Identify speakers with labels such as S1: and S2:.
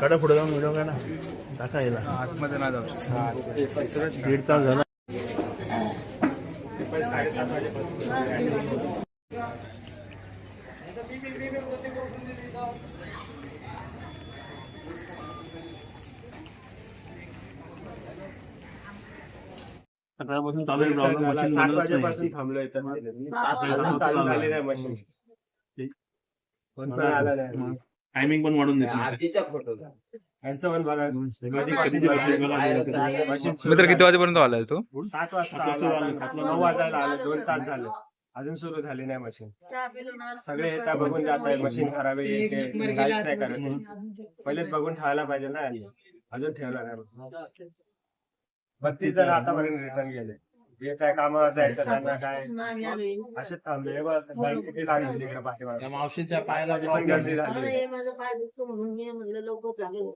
S1: काढा पुढे जाऊन व्हिडिओ काढा. टाका याला.
S2: आतमध्ये ना जाऊ
S1: दीड तास झाला. साडेसात वाजेपासून सकाळपासून चालू आहे machine
S3: सात
S1: नाही.
S3: वाजेपासून थांबलोय तर.
S4: वाजता
S3: अजून चालू झाली नाही मशीन. कोण पण आलं नाही
S1: टायमिंग पण वाढून देतो.
S3: यांचं पण बघा
S1: कधी
S3: कधीपासून
S1: मशीन
S3: मशीन मशीन सुरू
S2: मित्र किती
S3: झाली.
S2: वाजेपर्यंत आलाय तू?
S3: सात वाजता
S1: सात वाजता
S3: आला,
S1: आला,
S3: आता
S1: सातला
S3: नऊ वाजायला आलं. दोन तास झाले. अजून सुरू झाली नाही मशीन. सगळे येतात बघून जात आहे मशीन खराब आहे हे. काहीच नाही करत. आहे. पहिलेच बघून ठेवायला पाहिजे ना अजून ठेवला नाही. बत्तीस जण आतापर्यंत रिटर्न गेले जे काय कामावर जायचं त्यांना काय. असेच थांबले. हे बघ, गाडी किती लागली तिकडे पाठीमागे.
S1: मावशीच्या पायाला
S3: पण गर्दी झाली
S4: अरे, माझं पाय दुखतो म्हणून मी म्हणलं लवकर लागेल